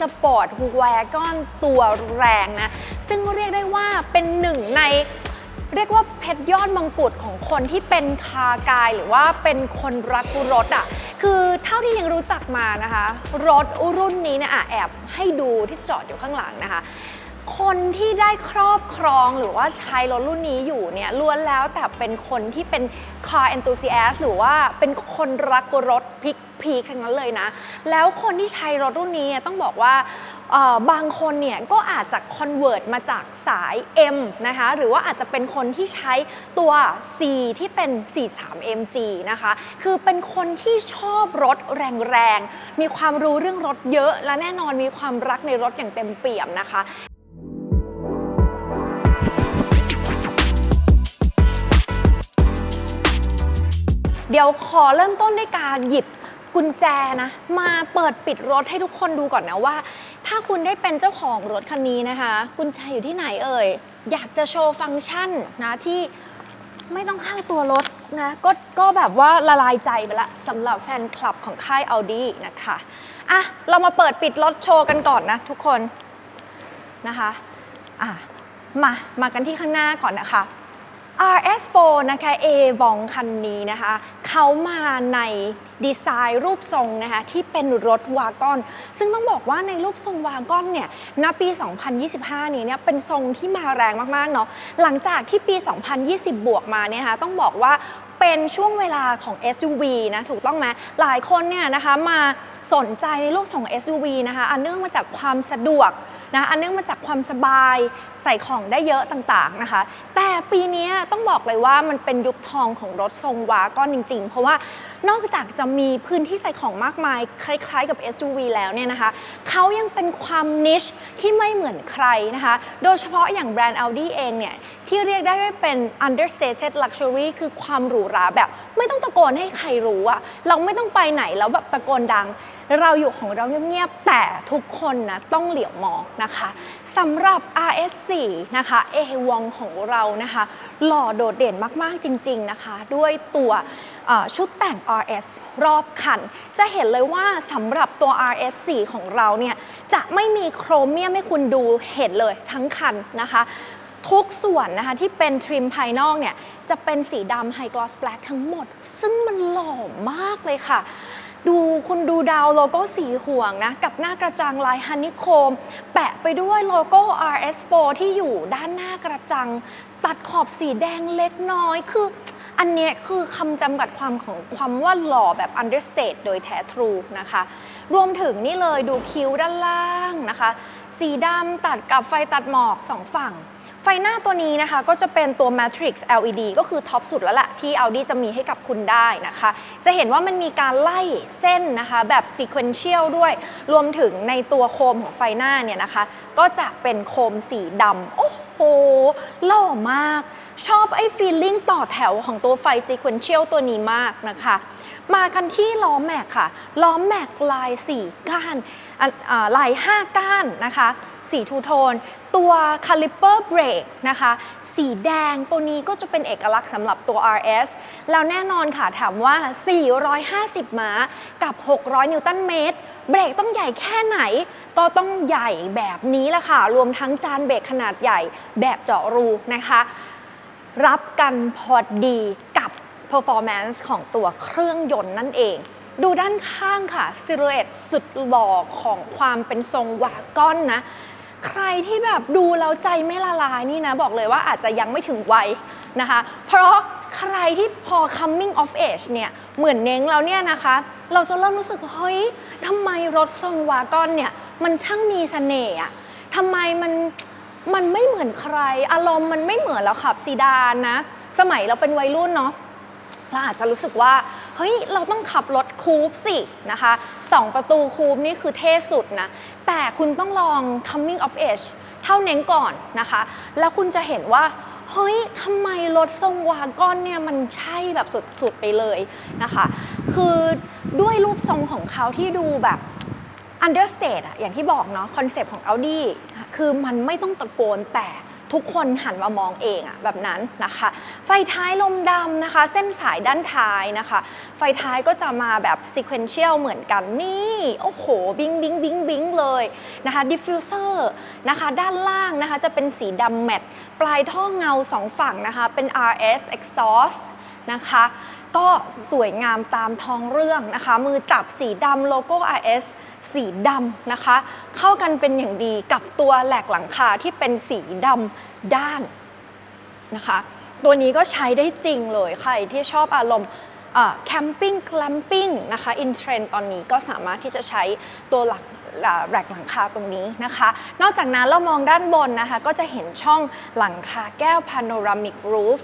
สปอร์ตแวกอนตัวแรงนะ ซึ่งเรียกได้ว่าเป็นหนึ่งในเรียกว่าเพชรยอดมงกุฎของคนที่เป็นคากายหรือว่าเป็นคนรักรถอะคือเท่าที่ยังรู้จักมานะคะ รถรุ่นนี้เนี่ยอะแอบให้ดูที่จอดอยู่ข้างหลังนะคะ คนที่ได้ครอบครองหรือว่าใช้รถรุ่นนี้อยู่เนี่ยล้วนแล้วแต่เป็นคนที่เป็น car enthusiast หรือว่าเป็นคนรักรถพิกพีคทั้งนั้นเลยนะ แล้วคนที่ใช้รถรุ่นนี้เนี่ยต้องบอกว่าบางคนเนี่ยก็อาจจะ convert มาจากสาย M นะคะหรือว่าอาจจะเป็นคนที่ใช้ตัว C ที่เป็น 43 MG นะคะคือเป็นคนที่ชอบรถแรงๆ มีความรู้เรื่องรถเยอะ และแน่นอนมีความรักในรถอย่างเต็มเปี่ยมนะคะ เดี๋ยวขอเริ่มต้นด้วยการหยิบกุญแจนะ มาเปิดปิดรถให้ทุกคนดูก่อนนะว่า ถ้าคุณได้เป็นเจ้าของรถคันนี้นะคะ กุญแจอยู่ที่ไหนเอ่ย อยากจะโชว์ฟังก์ชันนะที่ไม่ต้องข้าตัวรถนะก็ก็แบบว่าละลายใจไปละสำหรับแฟนคลับของค่าย Audi นะคะอะเรามาเปิดปิดรถโชว์กันก่อนนะทุกคนนะคะอะมามากันที่ข้างหน้าก่อนนะคะ RS4 นะคะ A วองคันนี้นะคะ เขามาในดีไซน์รูปทรงนะคะที่เป็นรถวากอน ซึ่งต้องบอกว่าในรูปทรงวากอนเนี่ยณปี 2025 นี้เนี่ยเป็นทรงที่มาแรงมาก ๆ เนาะหลังจากที่ปี 2020 บวกมาเนี่ยนะคะต้องบอกว่าเป็นช่วงเวลาของ SUV นะถูกต้องไหมหลายคนเนี่ยนะคะมาสนใจในรูปทรง SUV นะคะอันเนื่องมาจากความสะดวก นะอันเนื่องมาจากความสบายใส่ของได้เยอะต่างๆนะคะ แต่ปีนี้ต้องบอกเลยว่ามันเป็นยุคทองของรถทรงวาก้อนจริง ๆ เพราะว่านอกจากจะมีพื้นที่ใส่ของมากมาย คล้ายๆกับ SUV แล้วเนี่ยนะคะเขายังเป็นความนิชที่ไม่เหมือนใครนะคะ โดยเฉพาะอย่างแบรนด์ Audi เองเนี่ยที่เรียกได้ว่าเป็น understated luxury คือความหรูหราแบบ ไม่ต้องตะโกนให้ใครรู้อะเราไม่ต้องไปไหนแล้วแบบตะโกนดัง เราอยู่ของเราเงียบๆ แต่ทุกคนนะต้องเหลียวมองนะคะสำหรับ RS4 นะคะ A วองของเรานะคะ หล่อโดดเด่นมากๆจริง ๆนะคะ ด้วยตัวชุดแต่ง RS รอบคัน จะเห็นเลยว่าสำหรับตัว RS4 ของเราเนี่ย จะไม่มีโครเมียมให้คุณดูเห็นเลยทั้งคันนะคะทุกส่วนนะคะที่เป็นทริมภายนอกเนี่ย จะเป็นสีดำไฮกลอสแบล็กทั้งหมด ซึ่งมันหล่อมากเลยค่ะ ดูคุณดูดาวโลโก้สีห่วงนะ กับหน้ากระจังลายฮันนิโคม แปะไปด้วยโลโก้ RS4 ที่อยู่ด้านหน้ากระจัง ตัดขอบสีแดงเล็กน้อยคือ อันเนี้ยคือคำจำกัดความของความว่าหล่อแบบ understate โดยแท้ทรูนะคะ รวมถึงนี่เลยดูคิ้วด้านล่างนะคะ สีดำตัดกับไฟตัดหมอกสองฝั่ง ไฟหน้าตัวนี้นะคะก็จะเป็นตัว Matrix LED ก็คือท็อปสุดแล้วแหละที่ Audi จะมีให้กับคุณได้นะคะ จะเห็นว่ามันมีการไล่เส้นนะคะแบบ sequential ด้วย รวมถึงในตัวโคมของไฟหน้าเนี่ยนะคะ ก็จะเป็นโคมสีดำโอ้โหหล่อมาก ชอบไอ้ feeling ต่อแถวของตัวไฟ sequential ตัวนี้มากนะคะมากันที่ล้อแม็กค่ะ ล้อแม็กลาย 4 ก้านอะอ่าลาย 5 ก้านนะคะ สีทูโทน ตัวคาลิเปอร์เบรกนะคะ สีแดงตัวนี้ก็จะเป็นเอกลักษณ์สำหรับตัว RS แล้วแน่นอนค่ะถามว่า 450 ม้ากับ 600 นิวตันเมตร เบรกต้องใหญ่แค่ไหน ก็ต้องใหญ่แบบนี้แหละค่ะ รวมทั้งจานเบรกขนาดใหญ่แบบเจาะรูนะคะ รับกันพอดีกับ performance ของตัวเครื่องยนต์นั่นเองดูด้านข้างค่ะซิลูเอตสุดหล่อของความเป็นทรงวากอนนะ ใครที่แบบดูแล้วใจไม่ละลายนี่นะ บอกเลยว่าอาจจะยังไม่ถึงวัยนะคะ เพราะใครที่พอ coming of age เนี่ยเหมือนเน้งแล้วเนี่ยนะคะ เราจะเริ่มรู้สึกว่าเฮ้ยทำไมรถทรงวากอนเนี่ยมันช่างมีเสน่ห์อะทำไมมันมันไม่เหมือนใคร อารมณ์มันไม่เหมือนแล้วขับซีดานนะ สมัยเราเป็นวัยรุ่นเนาะเราอาจจะรู้สึกว่า ฮ้ย เราต้องขับรถคูปสินะคะสองประตูคูปนี่คือเท่สุดนะ แต่คุณต้องลอง coming of age เท่าเน้นก่อนนะคะ แล้วคุณจะเห็นว่า เฮ้ยทำไมรถทรงวากอนเนี่ยมันใช่แบบสุด ๆ ไปเลยนะคะ คือด้วยรูปทรงของเขาที่ดูแบบ understate อะอย่างที่บอกเนาะคอนเซปต์ของ Audi คือมันไม่ต้องตะโกนแต่ ทุกคนหันมามองเองอะแบบนั้นนะคะ ไฟท้ายลมดำนะคะ เส้นสายด้านท้ายนะคะ ไฟท้ายก็จะมาแบบ sequential เหมือนกันนี่โอ้โหบิงบิงบิงบิงเลยนะคะ diffuser นะคะด้านล่างนะคะจะเป็นสีดำแมตต์ปลายท่อเงาสองฝั่งนะคะเป็น RS exhaust นะคะก็สวยงามตามท้องเรื่องนะคะ มือจับสีดำโลโก้ RS สีดำนะคะ เข้ากันเป็นอย่างดีกับตัวแหลกหลังคาที่เป็นสีดำด้านนะคะ ตัวนี้ก็ใช้ได้จริงเลยใครที่ชอบอารมณ์แคมปิ้งแคลมปิ้งนะคะอินเทรนตอนนี้ก็สามารถที่จะใช้ตัวหลักแหลกหลังคาตรงนี้นะคะ นอกจากนั้นเรามองด้านบนนะคะ ก็จะเห็นช่องหลังคาแก้ว panoramic roof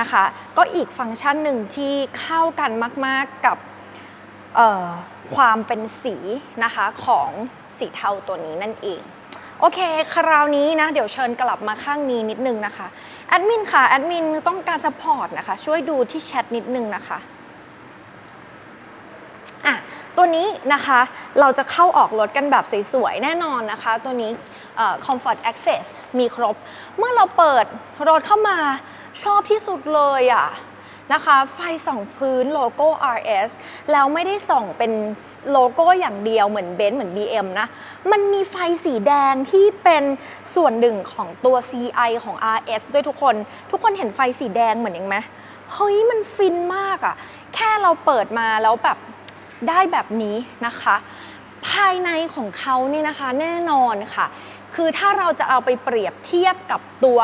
นะคะ ก็อีกฟังก์ชันหนึ่งที่เข้ากันมาก ๆ กับ ความเป็นสีนะคะของสีเทาตัวนี้นั่นเอง โอเค คราวนี้นะ เดี๋ยวเชิญกลับมาข้างนี้นิดนึงนะคะ แอดมินค่ะ แอดมินต้องการสปอร์ตนะคะ ช่วยดูที่แชทนิดนึงนะคะอะตัวนี้นะคะเราจะเข้าออกรถกันแบบสวยๆ แน่นอนนะคะ ตัวนี้เอ่อ Comfort Access มีครบ เมื่อเราเปิดรถเข้ามาชอบที่สุดเลยอะ นะคะ ไฟส่องพื้นโลโก้ RS แล้วไม่ได้ส่องเป็นโลโก้อย่างเดียวเหมือนเบนซ์เหมือน BM นะ มันมีไฟสีแดงที่เป็นส่วนหนึ่งของตัว CI ของ RS ด้วยทุกคน ทุกคนเห็นไฟสีแดงเหมือนยังไหมเฮ้ยมันฟินมากอะแค่เราเปิดมาแล้วแบบได้แบบนี้นะคะ ภายในของเขาเนี่ยนะคะแน่นอนค่ะ คือถ้าเราจะเอาไปเปรียบเทียบกับตัว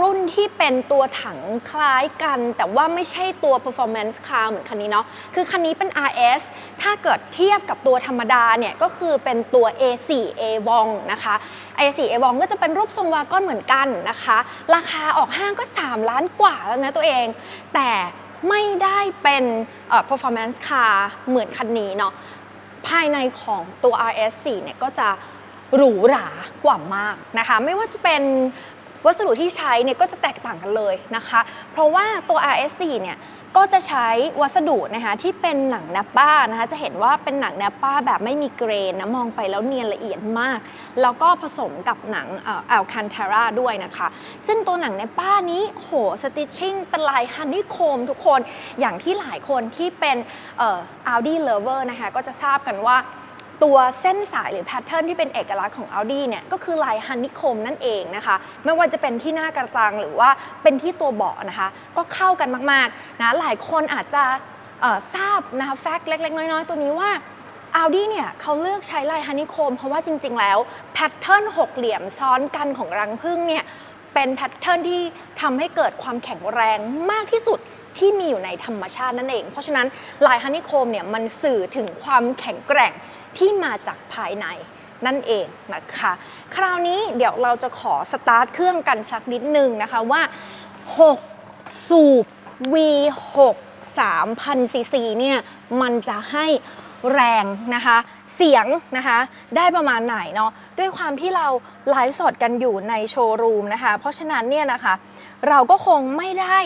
รุ่นที่เป็นตัวถังคล้ายกัน แต่ว่าไม่ใช่ตัว performance car เหมือนคันนี้เนาะคือคันนี้เป็น RS ถ้าเกิดเทียบกับตัวธรรมดาเนี่ยก็คือเป็นตัว A4 A w o n นะคะ A4 A w o n ก็จะเป็นรูปทรงวากอนเหมือนกันนะคะ ราคาออกห้างก็ 3 ล้านกว่าแล้วนะตัวเอง แต่ไม่ได้เป็น performance car เหมือนคันนี้เนาะภายในของตัว RS4 เนี่ยก็จะ หรูหรากว่ามากนะคะ ไม่ว่าจะเป็นวัสดุที่ใช้เนี่ยก็จะแตกต่างกันเลยนะคะ เพราะว่าตัว RS4 เนี่ยก็จะใช้วัสดุนะคะที่เป็นหนังแนปป้านะคะจะเห็นว่าเป็นหนังแนปป้าแบบไม่มีเกรนนะมองไปแล้วเนียนละเอียดมาก แล้วก็ผสมกับหนังแอลคันเทราด้วยนะคะ ซึ่งตัวหนังแนปป้านี้โหสติชชิ่งเป็นลายฮันนี่โคมทุกคนอย่างที่หลายคนที่เป็นเอ่อ Audi lover นะคะก็จะทราบกันว่า ตัวเส้นสายหรือแพทเทิร์นที่เป็นเอกลักษณ์ของ Audi เนี่ยก็คือลายฮันนิคมนั่นเองนะคะ ไม่ว่าจะเป็นที่หน้ากระจังหรือว่าเป็นที่ตัวเบาะนะคะ ก็เข้ากันมากๆนะหลายคนอาจจะทราบนะคะแฟกต์เล็ก ๆ น้อย ๆ ตัวนี้ว่า Audi เนี่ยเขาเลือกใช้ลายฮันนิคม เพราะว่าจริง ๆ แล้วแพทเทิร์นหกเหลี่ยมซ้อนกันของรังผึ้งเนี่ยเป็นแพทเทิร์นที่ทำให้เกิดความแข็งแรงมากที่สุดที่มีอยู่ในธรรมชาตินั่นเอง เพราะฉะนั้นลายฮันนิโคมเนี่ยมันสื่อถึงความแข็งแกร่ง ที่มาจากภายในนั่นเองนะคะ คราวนี้เดี๋ยวเราจะขอสตาร์ทเครื่องกันสักนิดนึงนะคะว่า 6 สูบ V6 3,000ซีซีเนี่ยมันจะให้แรงนะคะ เสียงนะคะได้ประมาณไหนเนาะด้วยความที่เราไลฟ์สดกันอยู่ในโชว์รูมนะคะ เพราะฉะนั้นเนี่ยนะคะ เราก็คงไม่ได้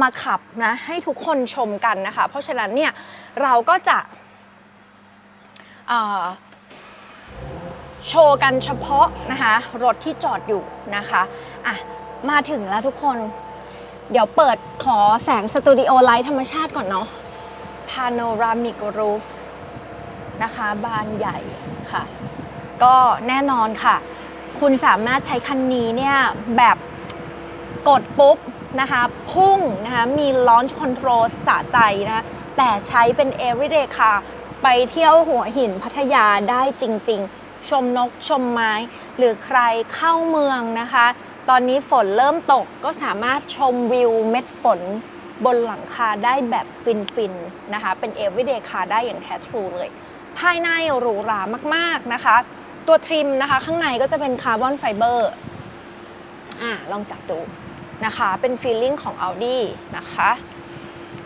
มาขับนะให้ทุกคนชมกันนะคะ เพราะฉะนั้นเนี่ยเราก็จะ โชว์กันเฉพาะนะคะรถที่จอดอยู่นะคะอะมาถึงแล้วทุกคน เดี๋ยวเปิดขอแสงสตูดิโอไลท์ธรรมชาติก่อนเนาะ Panoramic Roof นะคะบานใหญ่ค่ะ ก็แน่นอนค่ะ คุณสามารถใช้คันนี้เนี่ยแบบกดปุ๊บนะคะ พุ่งนะคะ มี Launch Control สะใจนะ แต่ใช้เป็น everyday car ไปเที่ยวหัวหินพัทยาได้จริง ๆ ชมนกชมไม้ หรือใครเข้าเมืองนะคะ ตอนนี้ฝนเริ่มตกก็สามารถชมวิวเม็ดฝนบนหลังคาได้แบบฟินๆนะคะ เป็น everyday car ได้อย่างแท้ทรูเลย ภายในหรูหรามากๆนะคะ ตัวทริมนะคะ ข้างในก็จะเป็นคาร์บอนไฟเบอร์อ่าลองจับดูนะคะ เป็นฟีลลิ่งของ Audi นะคะ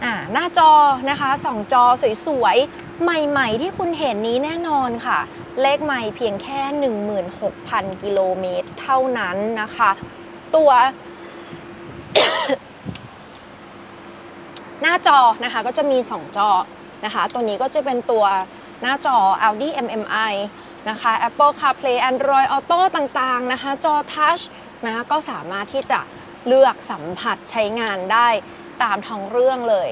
อ่าหน้าจอนะคะสองจอสวยๆ ใหม่ๆ ที่คุณเห็นนี้แน่นอนค่ะ เลขใหม่เพียงแค่ 16,000 กิโลเมตรเท่านั้นนะคะ ตัว หน้าจอนะคะก็จะมี 2 จอนะคะ ตัวนี้ก็จะเป็นตัวหน้าจอ Audi MMI นะคะ Apple CarPlay Android Auto ต่างๆนะคะ จอ Touch นะก็สามารถที่จะเลือกสัมผัสใช้งานได้ตามท้องเรื่องเลย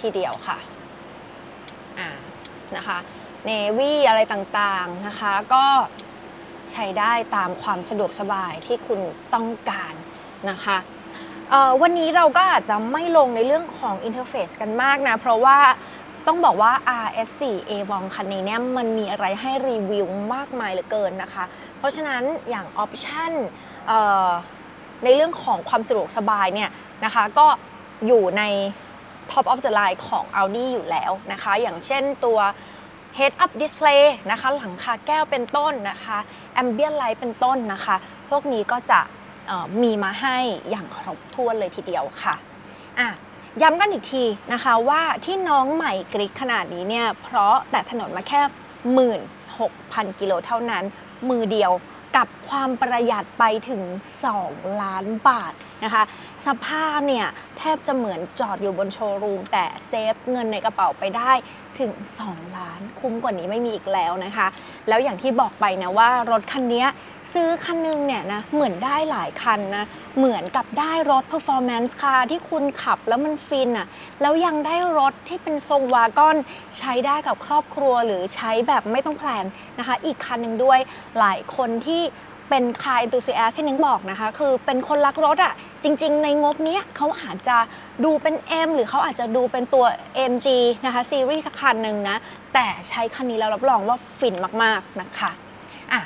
ทีเดียวค่ะ อ่านะคะเนวี่อะไรต่างๆนะคะ ก็ใช้ได้ตามความสะดวกสบายที่คุณต้องการนะคะวันนี้เราก็อาจจะไม่ลงในเรื่องของอินเทอร์เฟซกันมากนะ เพราะว่าต้องบอกว่า RS4 a v o n คันนี้เนี่ยมันมีอะไรให้รีวิวมากมายเหลือเกินนะคะ เพราะฉะนั้นอย่างออปชันในเรื่องของความสะดวกสบายเนี่ยนะคะก็อยู่ใน Top of the line ของ Audi อยู่แล้วนะคะ อย่างเช่นตัว Head Up Display นะคะ หลังคาแก้วเป็นต้นนะคะ Ambient Light เป็นต้นนะคะ พวกนี้ก็จะมีมาให้อย่างครบถ้วนเลยทีเดียวค่ะอะย้ำกันอีกทีนะคะว่าที่น้องใหม่กริกขนาดนี้เนี่ย เพราะแต่ถนนมาแค่ 16,000 กิโลเท่านั้น มือเดียวกับ ความประหยัดไปถึง 2 ล้านบาทนะคะ สภาพเนี่ย แทบจะเหมือนจอดอยู่บนโชว์รูม แต่เซฟเงินในกระเป๋าไปได้ถึง 2 ล้านคุ้มกว่านี้ไม่มีอีกแล้วนะคะ แล้วอย่างที่บอกไปนะว่ารถคันเนี้ยซื้อคันหนึงเนี่ยนะเหมือนได้หลายคันนะเหมือนกับได้รถ performance car ที่คุณขับแล้วมันฟินอะ่ะแล้วยังได้รถที่เป็นทรงวากอนใช้ได้กับครอบครัวหรือใช้แบบไม่ต้องแพลนนะคะ อีกคันหนึ่งด้วยหลายคนที่ เป็นคา enthusiast ที่นิ้งบอกนะคะ คือเป็นคนรักรถอะ่ะ จริง ๆ ในงบนี้เขาอาจจะดูเป็น M หรือเขาอาจจะดูเป็นตัว MG นะคะซีรีส์สักคันหนึ่งนะ แต่ใช้คันนี้แล้วรับรองว่าฟินมากๆนะคะอะ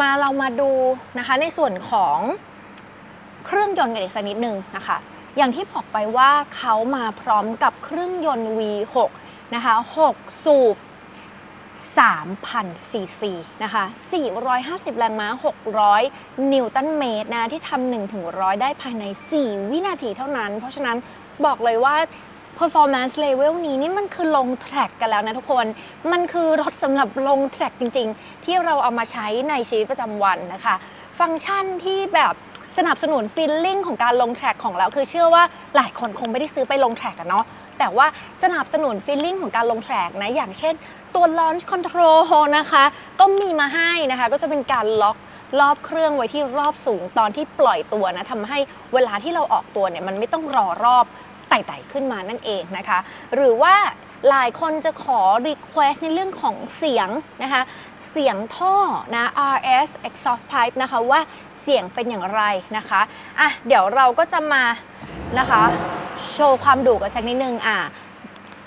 มาเรามาดูนะคะในส่วนของเครื่องยนต์กันอีกสักนิดนึงนะคะ อย่างที่บอกไปว่าเขามาพร้อมกับเครื่องยนต์ V6 นะคะ 6 สูบ 3,000ซีซีนะคะ 450 แรงม้า 600 นิวตันเมตรนะที่ทำ1ถึง100 ได้ภายใน 4 วินาทีเท่านั้น เพราะฉะนั้นบอกเลยว่า performance level นี้นี่มันคือลงแทร็กกันแล้วนะทุกคน มันคือรถสำหรับลงแทร็กจริง ๆ ที่เราเอามาใช้ในชีวิตประจำวันนะคะ ฟังก์ชันที่แบบสนับสนุนฟีลลิ่งของการลงแทร็กของเรา คือเชื่อว่าหลายคนคงไม่ได้ซื้อไปลงแทร็กกันเนาะ แต่ว่าสนับสนุนฟีลลิ่งของการลงแทร็กนะ อย่างเช่นตัว launch control นะคะ ก็มีมาให้นะคะ ก็จะเป็นการล็อกรอบเครื่องไว้ที่รอบสูงตอนที่ปล่อยตัวนะทำให้เวลาที่เราออกตัวเนี่ยมันไม่ต้องรอรอบไต่ๆขึ้นมานั่นเองนะคะ หรือว่าหลายคนจะขอ request ในเรื่องของเสียงนะคะ เสียงท่อนะ RS exhaust pipe นะคะว่าเสียงเป็นอย่างไรนะคะ อะ เดี๋ยวเราก็จะมา นะคะ โชว์ความดุกันสักนิดนึงอะ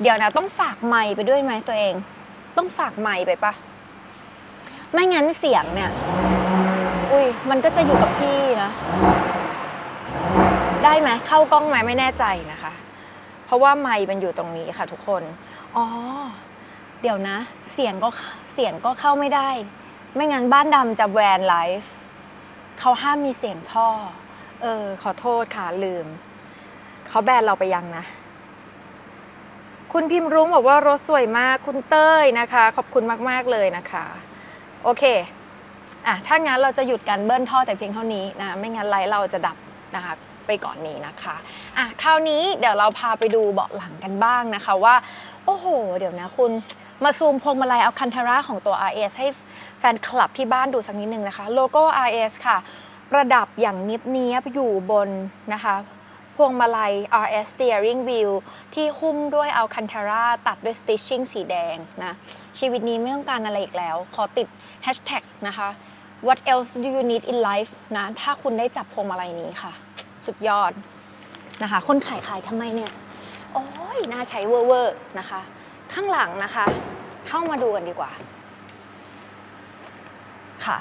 เดี๋ยวนะต้องฝากไมค์ไปด้วยไหมตัวเอง ต้องฝากไมค์ไปปะไม่งั้นเสียงเนี่ย อุ้ยมันก็จะอยู่กับพี่นะ ได้ไหมเข้ากล้องไหมไม่แน่ใจนะคะ เพราะว่าไมค์มันอยู่ตรงนี้ค่ะ ทุกคน อ๋อ เดี๋ยวนะ เสียงก็เสียงก็เข้าไม่ได้ ไม่งั้นบ้านดำจะแวนไลฟ์เขาห้ามมีเสียงท่อ เออ ขอโทษค่ะลืม เขาแบนเราไปยังนะ คุณพิมพ์รุ้งบอกว่ารถสวยมากคุณเต้ยนะคะ ขอบคุณมาก ๆ เลยนะคะ โอเคอะถ้างั้นเราจะหยุดการเบิ้ลท่อแต่เพียงเท่านี้นะ ไม่งั้นไลฟ์เราจะดับนะคะไปก่อนนี้นะคะอะคราวนี้เดี๋ยวเราพาไปดูเบาะหลังกันบ้างนะคะว่า โอ้โห เดี๋ยวนะคุณมาซูมพวงมาลัยเอาคันทาร่าของตัว RS ให้แฟนคลับที่บ้านดูสักนิดนึงนะคะ โลโก้ RS ค่ะ ประดับอย่างเนียบๆอยู่บนนะคะ พวงมาลัย RS Steering Wheel ที่หุ้มด้วยอัลคันทาราตัดด้วย stitching สีแดงนะ ชีวิตนี้ไม่ต้องการอะไรอีกแล้ว ขอติด hashtag นะคะ What else do you need in life นะ ถ้าคุณได้จับพวงมาลัยนี้ค่ะ สุดยอดนะคะ คนขายขายทำไมเนี่ย โอ้ยน่าใช้เวอร์ๆนะคะ ข้างหลังนะคะ เข้ามาดูกันดีกว่าค่ะ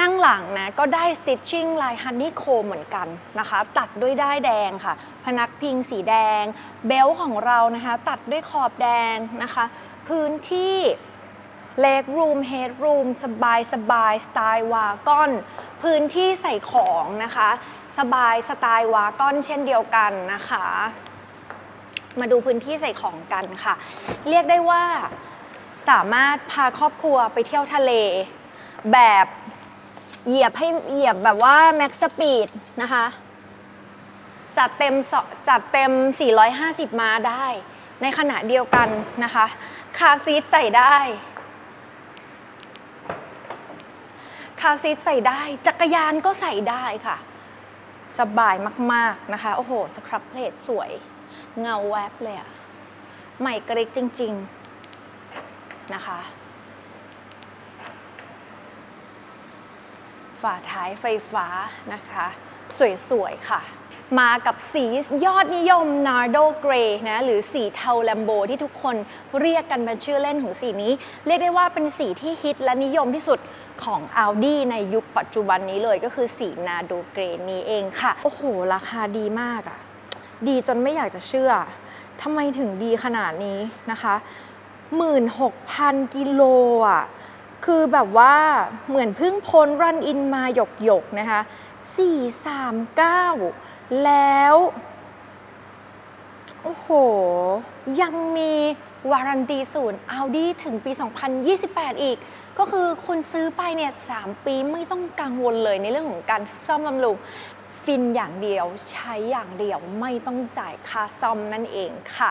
นั่งหลังนะก็ได้ stitching ลาย honeycomb เหมือนกันนะคะ ตัดด้วยด้ายแดงค่ะ พนักพิงสีแดง เบลต์ของเรานะคะ ตัดด้วยขอบแดงนะคะ พื้นที่ leg room head room สบายสบายสไตล์วากอน พื้นที่ใส่ของนะคะ สบายสไตล์วากอนเช่นเดียวกันนะคะ มาดูพื้นที่ใส่ของกันค่ะ เรียกได้ว่าสามารถพาครอบครัวไปเที่ยวทะเล แบบ เหยียบให้เหยียบแบบว่าแม็กซ์สปีดนะคะ จัดเต็มสจัดเต็ม 450 ม้าได้ ในขณะเดียวกันนะคะ คาซีทใส่ได้ คาซีทใส่ได้ จักรยานก็ใส่ได้ค่ะ สบายมาก ๆ นะคะ โอ้โห สครับเพลทสวย เงาแวบเลยอะใหม่กริกจริง ๆ นะคะ ฝาท้ายไฟฟ้านะคะ สวยๆ ค่ะ มากับสียอดนิยม Nardo Grey นะหรือสีเทาแลมโบที่ทุกคนเรียกกันเป็นชื่อเล่นของสีนี้ เรียกได้ว่าเป็นสีที่ฮิตและนิยมที่สุดของ Audi ในยุคปัจจุบันนี้เลยก็คือสี Nardo Grey นี้เองค่ะ โอ้โห ราคาดีมากอะดีจนไม่อยากจะเชื่อทำไมถึงดีขนาดนี้นะคะ 16,000 กิโลอะ คือแบบว่าเหมือนเพิ่งพ้นรันอินมาหยกหยกนะคะ 439 แล้ว โอ้โห ยังมีวารันตีศูนย์ Audi ถึงปี 2028 อีก ก็คือคุณซื้อไปเนี่ย 3 ปีไม่ต้องกังวลเลยในเรื่องของการซ่อมบำรุงฟินอย่างเดียวใช้อย่างเดียวไม่ต้องจ่ายค่าซ่อมนั่นเองค่ะ